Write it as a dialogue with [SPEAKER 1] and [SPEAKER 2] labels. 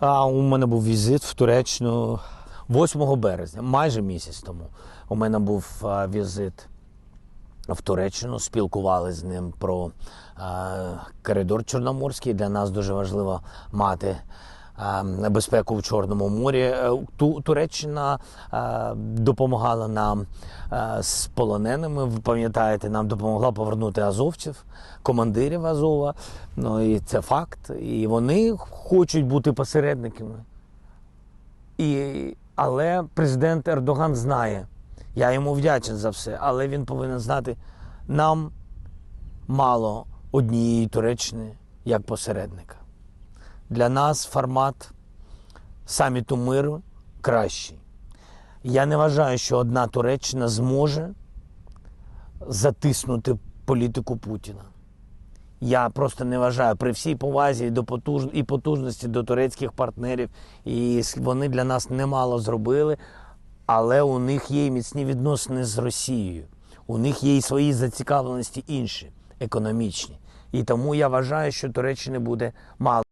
[SPEAKER 1] А у мене був візит в Туреччину 8 березня, майже місяць тому. У мене був візит в Туреччину, Спілкували з ним про коридор Чорноморський. Для нас дуже важливо мати безпеку в Чорному морі. Е, Туреччина допомагала нам з полоненими. Ви пам'ятаєте, нам допомогла повернути азовців, командирів Азова. Ну і це факт. І вони хочуть бути посередниками. І, але президент Ердоган знає, я йому вдячний за все, але він повинен знати, нам мало однієї Туреччини як посередника. Для нас формат саміту миру кращий. Я не вважаю, що одна Туреччина зможе затиснути політику Путіна. Я просто не вважаю при всій повазі до потуж... і потужності до турецьких партнерів, і вони для нас немало зробили, але у них є міцні відносини з Росією. У них є і свої зацікавленості інші, економічні. І тому я вважаю, що Туреччини буде мало.